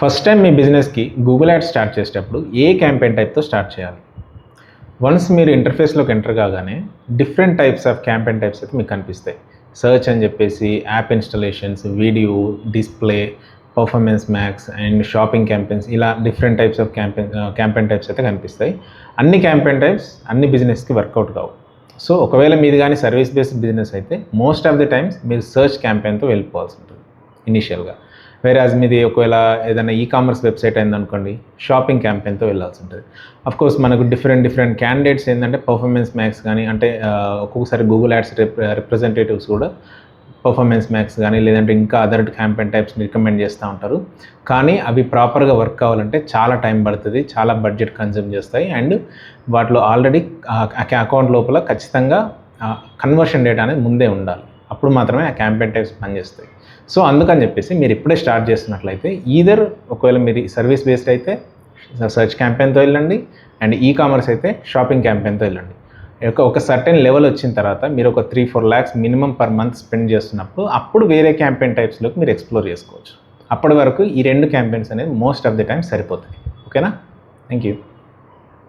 First time మీ బిజినెస్కి Google ad start చేసేటప్పుడు ఏ క్యాంపెయిన్ టైప్తో స్టార్ట్ చేయాలి? వన్స్ మీరు ఇంటర్ఫేస్లోకి ఎంటర్ కాగానే different types of campaign types అయితే మీకు కనిపిస్తాయి. సర్చ్ అని చెప్పేసి app installations video display performance max and shopping campaigns ఇలా different types of campaign campaign types అయితే కనిపిస్తాయి. అన్ని క్యాంపెయిన్ టైప్స్ అన్ని బిజినెస్కి వర్కౌట్ కావు. సో ఒకవేళ మీది కానీ సర్వీస్ బేస్డ్ బిజినెస్ అయితే మోస్ట్ ఆఫ్ ది టైమ్స్ మీరు సర్చ్ క్యాంపెయిన్తో వెళ్ళిపోవాల్సి ఉంటుంది. ఇనిషియల్గా వేరే మీది ఒకవేళ ఏదైనా ఈ కామర్స్ వెబ్సైట్ అయిందనుకోండి షాపింగ్ క్యాంపెయిన్తో వెళ్ళాల్సి ఉంటుంది. అఫ్ కోర్స్ మనకు డిఫరెంట్ డిఫరెంట్ క్యాండిడేట్స్ ఏంటంటే పర్ఫార్మెన్స్ మ్యాక్స్ కానీ అంటే ఒక్కొక్కసారి గూగుల్ యాడ్స్ రిప్రజెంటేటివ్స్ కూడా పర్ఫార్మెన్స్ మ్యాక్స్ కానీ లేదంటే ఇంకా అదర్ క్యాంపెయిన్ టైప్స్ని రికమెండ్ చేస్తూ ఉంటారు. కానీ అవి ప్రాపర్గా వర్క్ కావాలంటే చాలా టైం పడుతుంది చాలా బడ్జెట్ కన్జ్యూమ్ చేస్తాయి. అండ్ వాటిలో ఆల్రెడీ అకౌంట్ లోపల ఖచ్చితంగా కన్వర్షన్ డేటా అనేది ముందే ఉండాలి. అప్పుడు మాత్రమే ఆ క్యాంపెయిన్ టైప్స్ పనిచేస్తాయి. సో అందుకని చెప్పేసి మీరు ఇప్పుడే స్టార్ట్ చేస్తున్నట్లయితే ఈధర్ ఒకవేళ మీరు సర్వీస్ బేస్డ్ అయితే సర్చ్ క్యాంపెయిన్తో వెళ్ళండి అండ్ ఈ కామర్స్ అయితే షాపింగ్ క్యాంపెయిన్తో వెళ్ళండి. ఒక ఒక సర్టెన్ లెవెల్ వచ్చిన తర్వాత మీరు ఒక three four lakhs minimum per month spend చేస్తున్నప్పుడు అప్పుడు వేరే క్యాంపెయిన్ టైప్స్లోకి మీరు ఎక్స్ప్లోర్ చేసుకోవచ్చు. అప్పటి వరకు ఈ రెండు క్యాంపెయిన్స్ అనేది మోస్ట్ ఆఫ్ ది టైం సరిపోతాయి. ఓకేనా థ్యాంక్ యూ